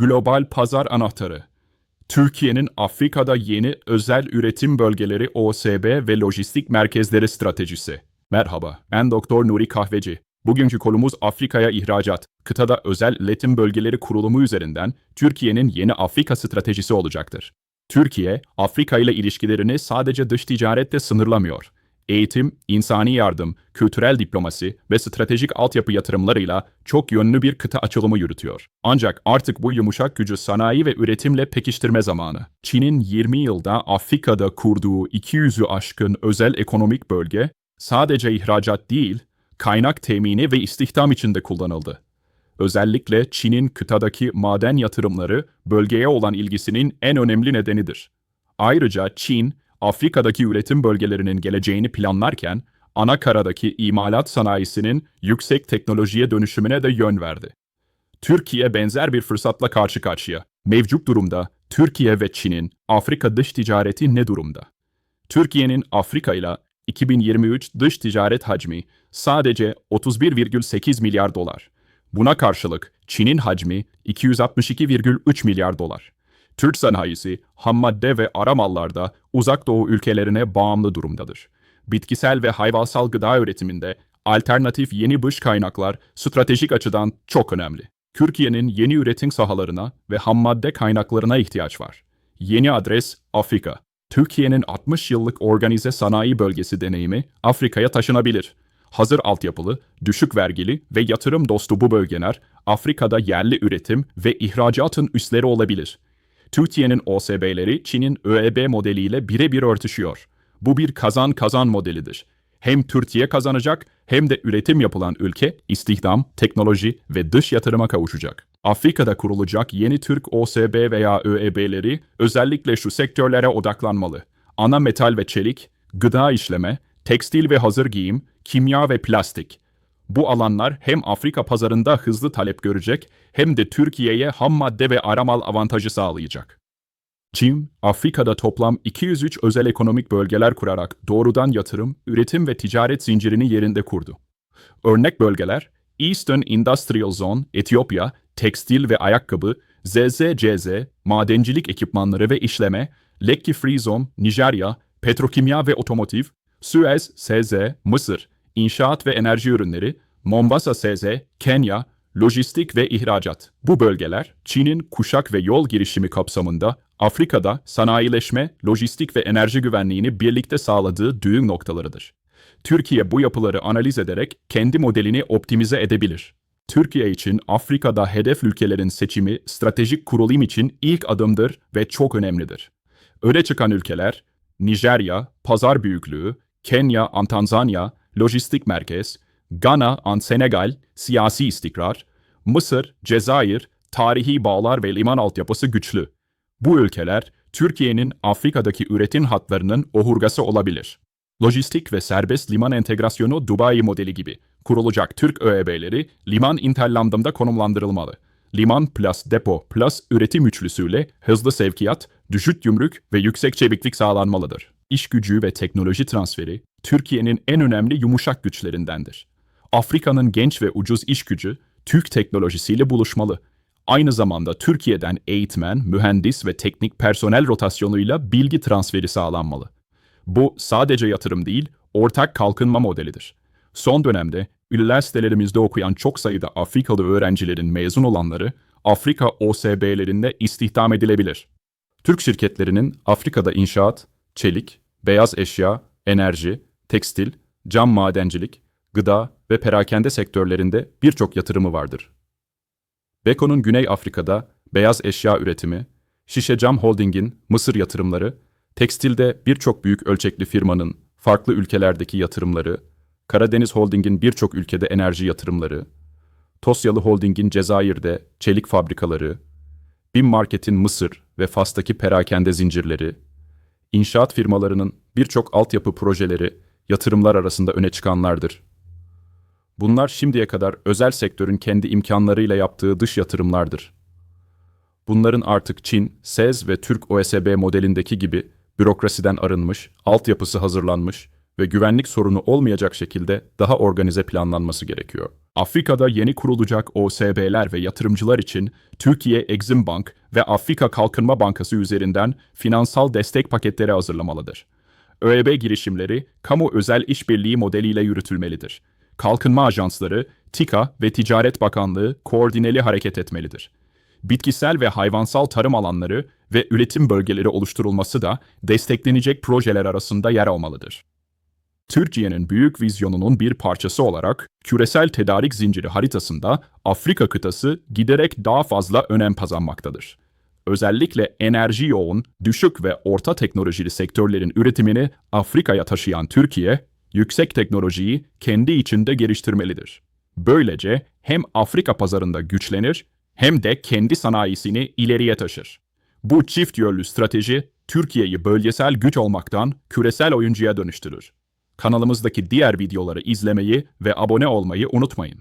global pazar anahtarı. Türkiye'nin Afrika'da yeni özel üretim bölgeleri OSB ve lojistik merkezleri stratejisi. Merhaba, ben Doktor Nuri Kahveci. Bugünkü konumuz Afrika'ya ihracat, kıtada özel üretim bölgeleri kurulumu üzerinden Türkiye'nin yeni Afrika stratejisi olacaktır. Türkiye, Afrika ile ilişkilerini sadece dış ticarette sınırlamıyor. Eğitim, insani yardım, kültürel diplomasi ve stratejik altyapı yatırımlarıyla çok yönlü bir kıta açılımı yürütüyor. Ancak artık bu yumuşak gücü sanayi ve üretimle pekiştirme zamanı. Çin'in 20 yılda Afrika'da kurduğu 200'ü aşkın özel ekonomik bölge, sadece ihracat değil, kaynak temini ve istihdam için de kullanıldı. Özellikle Çin'in kıtadaki maden yatırımları bölgeye olan ilgisinin en önemli nedenidir. Ayrıca Çin, Afrika'daki üretim bölgelerinin geleceğini planlarken, ana karadaki imalat sanayisinin yüksek teknolojiye dönüşümüne de yön verdi. Türkiye benzer bir fırsatla karşı karşıya. Mevcut durumda Türkiye ve Çin'in Afrika dış ticareti ne durumda? Türkiye'nin Afrika ile 2023 dış ticaret hacmi sadece 31,8 milyar dolar. Buna karşılık Çin'in hacmi 262,3 milyar dolar. Türk sanayisi ham madde ve ara mallarda uzak doğu ülkelerine bağımlı durumdadır. Bitkisel ve hayvansal gıda üretiminde alternatif yeni dış kaynaklar stratejik açıdan çok önemli. Türkiye'nin yeni üretim sahalarına ve ham madde kaynaklarına ihtiyaç var. Yeni adres Afrika. Türkiye'nin 60 yıllık organize sanayi bölgesi deneyimi Afrika'ya taşınabilir. Hazır altyapılı, düşük vergili ve yatırım dostu bu bölgeler Afrika'da yerli üretim ve ihracatın üsleri olabilir. Türkiye'nin OSB'leri Çin'in ÖEB modeliyle birebir örtüşüyor. Bu bir kazan-kazan modelidir. Hem Türkiye kazanacak hem de üretim yapılan ülke istihdam, teknoloji ve dış yatırıma kavuşacak. Afrika'da kurulacak yeni Türk OSB veya ÖEB'leri özellikle şu sektörlere odaklanmalı. Ana metal ve çelik, gıda işleme, tekstil ve hazır giyim, kimya ve plastik. Bu alanlar hem Afrika pazarında hızlı talep görecek hem de Türkiye'ye ham madde ve aramal avantajı sağlayacak. Çin, Afrika'da toplam 203 özel ekonomik bölgeler kurarak doğrudan yatırım, üretim ve ticaret zincirini yerinde kurdu. Örnek bölgeler, Eastern Industrial Zone, Etiyopya, tekstil ve ayakkabı, ZZCZ, madencilik ekipmanları ve işleme, Lekki Free Zone, Nijerya, petrokimya ve otomotiv, Suez, SZ, Mısır, inşaat ve enerji ürünleri, Mombasa SZ, Kenya, lojistik ve ihracat. Bu bölgeler, Çin'in kuşak ve yol girişimi kapsamında Afrika'da sanayileşme, lojistik ve enerji güvenliğini birlikte sağladığı düğüm noktalarıdır. Türkiye bu yapıları analiz ederek kendi modelini optimize edebilir. Türkiye için Afrika'da hedef ülkelerin seçimi stratejik kurulum için ilk adımdır ve çok önemlidir. Öne çıkan ülkeler Nijerya, pazar büyüklüğü, Kenya, Tanzanya, lojistik merkez, Gana, an Senegal, siyasi istikrar, Mısır, Cezayir, tarihi bağlar ve liman altyapısı güçlü. Bu ülkeler, Türkiye'nin Afrika'daki üretim hatlarının ohurgası olabilir. Lojistik ve serbest liman entegrasyonu Dubai modeli gibi kurulacak Türk ÖEB'leri liman interlandımda konumlandırılmalı. Liman plus depo plus üretim üçlüsüyle hızlı sevkiyat, düşük gümrük ve yüksek çeviklik sağlanmalıdır. İş gücü ve teknoloji transferi Türkiye'nin en önemli yumuşak güçlerindendir. Afrika'nın genç ve ucuz iş gücü Türk teknolojisiyle buluşmalı. Aynı zamanda Türkiye'den eğitmen, mühendis ve teknik personel rotasyonuyla bilgi transferi sağlanmalı. Bu sadece yatırım değil, ortak kalkınma modelidir. Son dönemde üniversitelerimizde okuyan çok sayıda Afrikalı öğrencilerin mezun olanları Afrika OSB'lerinde istihdam edilebilir. Türk şirketlerinin Afrika'da inşaat, çelik, beyaz eşya, enerji, tekstil, cam madencilik, gıda ve perakende sektörlerinde birçok yatırımı vardır. Beko'nun Güney Afrika'da beyaz eşya üretimi, Şişe Cam Holding'in Mısır yatırımları, tekstilde birçok büyük ölçekli firmanın farklı ülkelerdeki yatırımları, Karadeniz Holding'in birçok ülkede enerji yatırımları, Tosyalı Holding'in Cezayir'de çelik fabrikaları, BİM Market'in Mısır ve Fas'taki perakende zincirleri, inşaat firmalarının birçok altyapı projeleri yatırımlar arasında öne çıkanlardır. Bunlar şimdiye kadar özel sektörün kendi imkanlarıyla yaptığı dış yatırımlardır. Bunların artık Çin, SEZ ve Türk OSB modelindeki gibi bürokrasiden arınmış, altyapısı hazırlanmış, ve güvenlik sorunu olmayacak şekilde daha organize planlanması gerekiyor. Afrika'da yeni kurulacak OSB'ler ve yatırımcılar için Türkiye Exim Bank ve Afrika Kalkınma Bankası üzerinden finansal destek paketleri hazırlamalıdır. ÖEB girişimleri kamu özel işbirliği modeliyle yürütülmelidir. Kalkınma ajansları, TİKA ve Ticaret Bakanlığı koordineli hareket etmelidir. Bitkisel ve hayvansal tarım alanları ve üretim bölgeleri oluşturulması da desteklenecek projeler arasında yer almalıdır. Türkiye'nin büyük vizyonunun bir parçası olarak küresel tedarik zinciri haritasında Afrika kıtası giderek daha fazla önem kazanmaktadır. Özellikle enerji yoğun, düşük ve orta teknolojili sektörlerin üretimini Afrika'ya taşıyan Türkiye, yüksek teknolojiyi kendi içinde geliştirmelidir. Böylece hem Afrika pazarında güçlenir hem de kendi sanayisini ileriye taşır. Bu çift yönlü strateji Türkiye'yi bölgesel güç olmaktan küresel oyuncuya dönüştürür. Kanalımızdaki diğer videoları izlemeyi ve abone olmayı unutmayın.